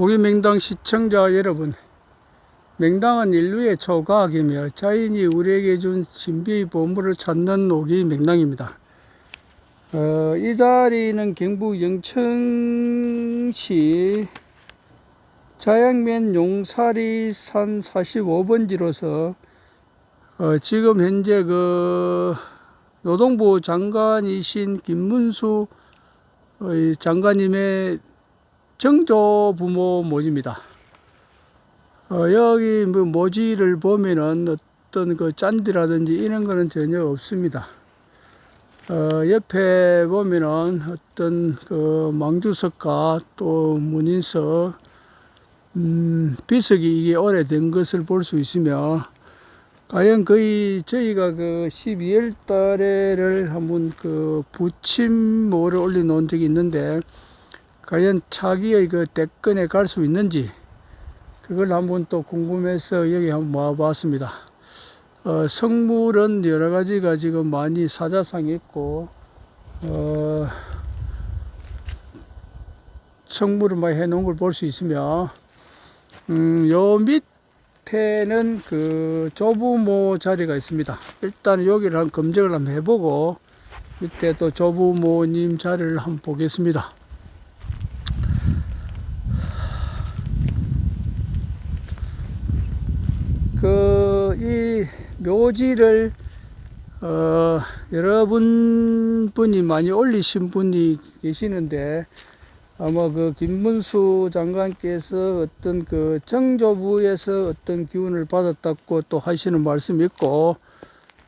오기맹당 시청자 여러분, 맹당은 인류의 초과학이며 자연이 우리에게 준 신비의 보물을 찾는 오기맹당입니다. 어, 이 자리는 경북 영천시 자양면 용사리 산 45번지로서 어, 지금 현재 그 노동부 장관이신 김문수 어, 이 장관님의 정조 부모 모집니다. 어, 여기 뭐 모지를 보면은 어떤 그 짠디라든지 이런 거는 전혀 없습니다. 어, 옆에 보면은 어떤 그 망주석과 또 문인석, 음, 비석이 이게 오래된 것을 볼 수 있으며, 과연 거의 저희가 그 12월 달에를 한번 그 부침모를 올려놓은 적이 있는데, 과연 차기의 그 대권에 갈 수 있는지, 그걸 한번 또 궁금해서 여기 한번 모아봤습니다. 어, 성물은 여러 가지가 지금 많이 사자상이 있고, 어, 성물을 많이 해놓은 걸 볼 수 있으며, 음, 요 밑에는 그 조부모 자리가 있습니다. 일단 여기를 한 검색을 한번 해보고, 밑에 또 조부모님 자리를 한번 보겠습니다. 그, 이 묘지를, 어, 여러분 분이 많이 올리신 분이 계시는데, 아마 그 김문수 장관께서 어떤 그 정조부에서 어떤 기운을 받았다고 또 하시는 말씀이 있고,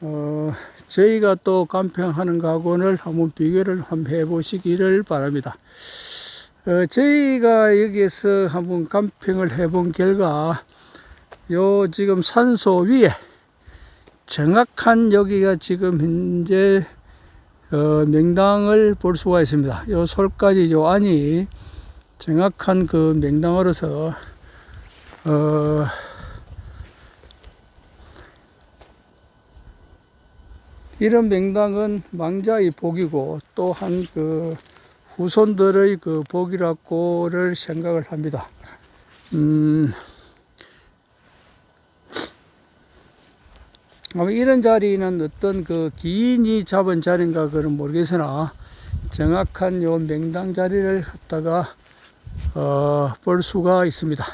어, 저희가 또 간평하는 각오를 한번 비교를 한번 해보시기를 바랍니다. 어, 저희가 여기에서 한번 간평을 해본 결과, 요 지금 산소 위에 정확한 여기가 지금 현재 어, 명당을 볼 수가 있습니다. 요 솔까지 요 안이 정확한 그 명당으로서 어, 이런 명당은 망자의 복이고 또한 그 후손들의 그 복이라고를 생각을 합니다. 음, 아마 이런 자리는 어떤 그 기인이 잡은 자리인가 그는 모르겠으나 정확한 요 명당 자리를 갖다가 어, 볼 수가 있습니다.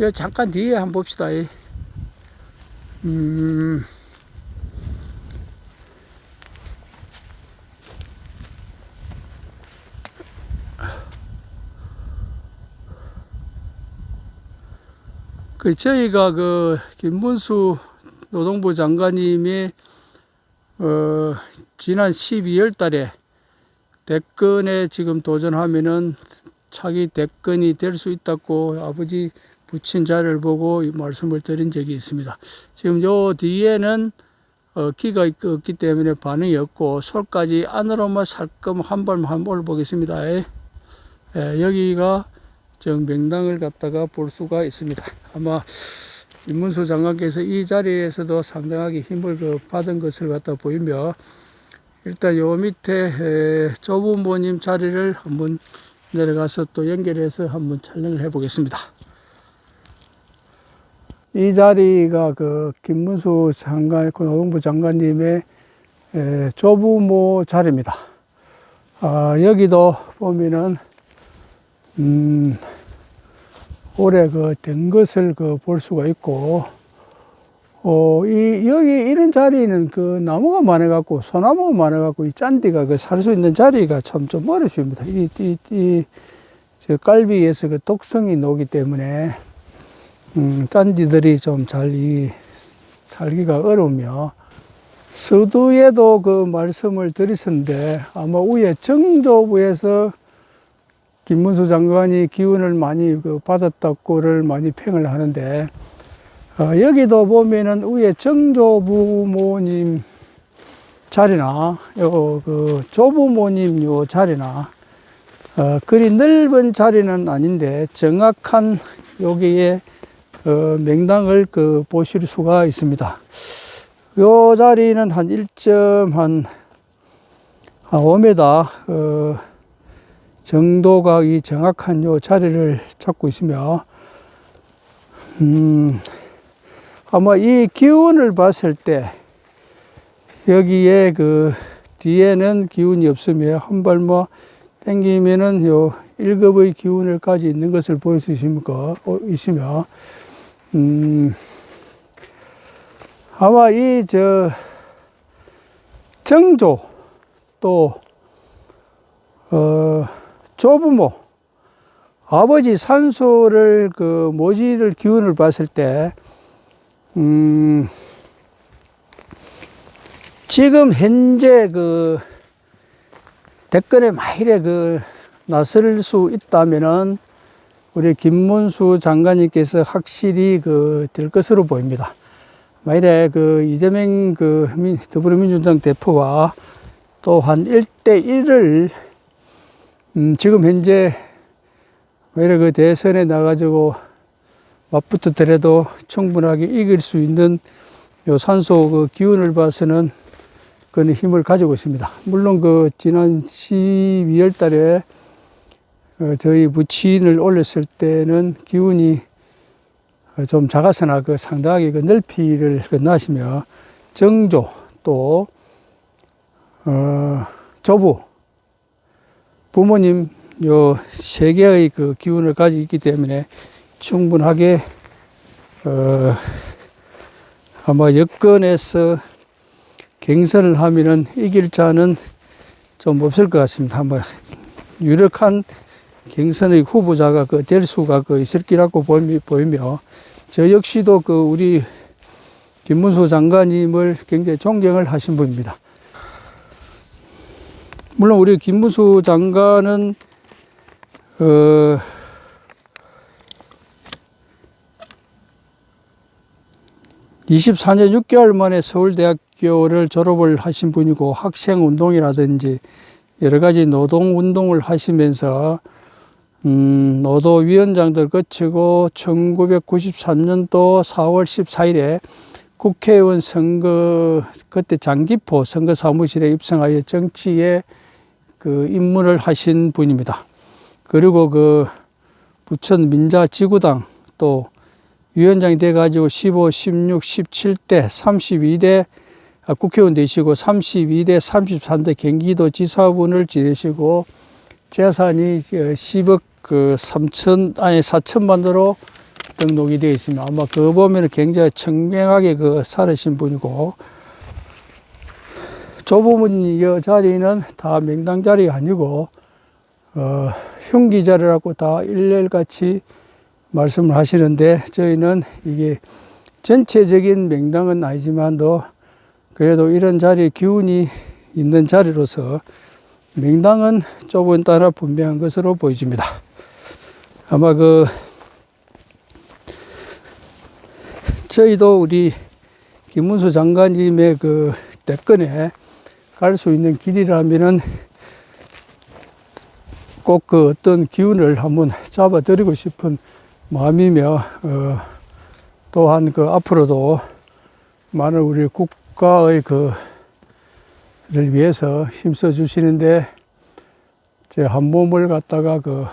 예, 잠깐 뒤에 한번 봅시다. 이. 음, 그 저희가 그 김문수 노동부 장관님의 어 지난 12월 달에 대권에 지금 도전하면은 차기 대권이 될 수 있다고 아버지 부친 자를 보고 이 말씀을 드린 적이 있습니다. 지금 요 뒤에는 어, 기가 있- 없기 때문에 반응이 없고 솔까지 안으로만 살끔 한 발만 한번 올보겠습니다. 예, 여기가 정 명당을 갖다가 볼 수가 있습니다. 아마 김문수 장관께서 이 자리에서도 상당하게 힘을 그 받은 것을 갖다 보이며 일단 요 밑에 에, 조부모님 자리를 한번 내려가서 또 연결해서 한번 촬영을 해 보겠습니다. 이 자리가 그 김문수 장관, 그 노동부 장관님의 에, 조부모 자리입니다. 아, 여기도 보면은 음, 올해 그 된 것을 그 볼 수가 있고, 어, 이, 여기 이런 자리는 그 나무가 많아갖고, 소나무가 많아갖고, 이 짠디가 그 살 수 있는 자리가 참 좀 어렵습니다. 이, 이, 이, 저 깔비에서 그 독성이 녹기 때문에, 음, 짠디들이 좀 잘 이, 살기가 어려우며, 서두에도 그 말씀을 드렸었는데, 아마 위에 정조부에서 김문수 장관이 기운을 많이 그 받았다고를 많이 평을 하는데 어, 여기도 보면은 위에 정조부모님 자리나 요그 조부모님 요 자리나 어, 그리 넓은 자리는 아닌데 정확한 여기에 어, 명당을 그 보실 수가 있습니다. 요 자리는 한 1점 한한 5m 어, 정도가 이 정확한 요 자리를 잡고 있으며 음, 아마 이 기운을 봤을 때 여기에 그 뒤에는 기운이 없으며 한 발 뭐 땡기면은 요 1급의 기운을 가지고 있는 것을 보일 수 있습니까? 어, 있으며 음, 아마 이 저 정조 또 어, 조부모 아버지 산소를 그 모지를 기운을 봤을 때 음, 지금 현재 그 댓글에 마일에 그 나설 수 있다면은 우리 김문수 장관님께서 확실히 그 될 것으로 보입니다. 만일에 그 이재명 그 민- 더불어민주당 대표와 또한 1대1을 음 지금 현재 만일에 그 대선에 나가지고 맞붙어더라도 충분하게 이길 수 있는 요 산소 그 기운을 봐서는 그는 힘을 가지고 있습니다. 물론 그 지난 12월 달에 어, 저희 부친을 올렸을 때는 기운이 어, 좀 작았으나 그 상당하게 그 넓이를 그 나시며 정조 또 어, 조부 부모님 요 세 개의 그 기운을 가지고 있기 때문에 충분하게 어, 아마 여건에서 경선을 하면은 이길 자는 좀 없을 것 같습니다. 아마 유력한 경선의 후보자가 그 될 수가 그 있을 기라고 보이- 보이며 저 역시도 그 우리 김문수 장관님을 굉장히 존경을 하신 분입니다. 물론 우리 김문수 장관은 어, (24년 6개월) 만에 서울대학교를 졸업을 하신 분이고 학생 운동이라든지 여러 가지 노동 운동을 하시면서 음, 노도위원장들 거치고 1993년도 4월 14일에 국회의원 선거 그때 장기포 선거 사무실에 입성하여 정치에 그 입문을 하신 분입니다. 그리고 그 부천 민자 지구당 또 위원장이 돼 가지고 15, 16, 17대 32대 아, 국회의원 되시고 32대 33대 경기도 지사분을 지내시고 재산이 10억 그 3천 아니 4천만 도로 등록이 되어 있습니다. 아마 그거 보면 굉장히 청명하게 그 살으신 분이고 조부문 이 자리는 다 명당 자리가 아니고 어, 흉기 자리라고 다 일렬같이 말씀을 하시는데 저희는 이게 전체적인 명당은 아니지만도 그래도 이런 자리 기운이 있는 자리로서 명당은 조금 따라 분명한 것으로 보여집니다. 아마 그 저희도 우리 김문수 장관님의 그 대권에 갈 수 있는 길이라면은 꼭 그 어떤 기운을 한번 잡아드리고 싶은 마음이며 어, 또한 그 앞으로도 많은 우리 국가의 그를 위해서 힘써 주시는데 제 한 몸을 갖다가 그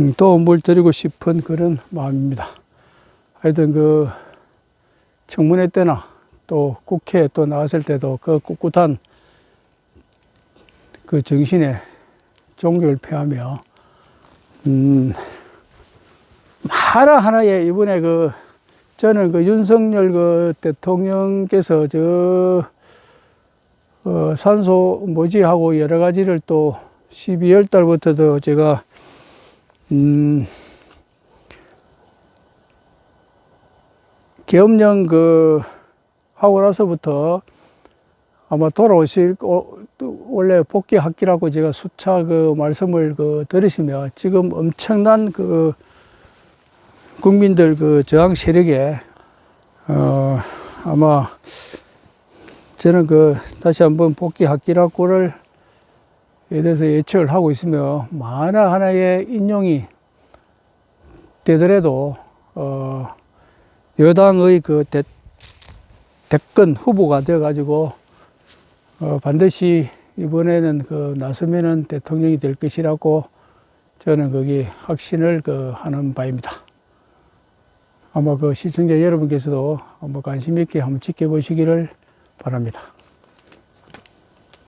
음, 도움을 드리고 싶은 그런 마음입니다. 하여튼 그 청문회 때나 또 국회에 또 나왔을 때도 그 꿋꿋한 그 정신에 종교를 표하며 음, 하나하나에 이번에 그 저는 그 윤석열 그 대통령께서 저 어, 산소 모지하고 여러 가지를 또 12월 달부터도 제가 음, 계엄령 그 하고 나서부터 아마 돌아오실 원래 복귀 학기라고 제가 수차 그 말씀을 그 들으시며 지금 엄청난 그 국민들 그 저항 세력에 어 아마 저는 그 다시 한번 복귀 학기라고를 에 대해서 예측을 하고 있으며 만화 하나의 인용이 되더라도 어 여당의 그 대, 대권 후보가 되어 가지고 어, 반드시 이번에는 그 나서면은 대통령이 될 것이라고 저는 거기 확신을 그 하는 바입니다. 아마 그 시청자 여러분께서도 한번 관심 있게 한번 지켜보시기를 바랍니다.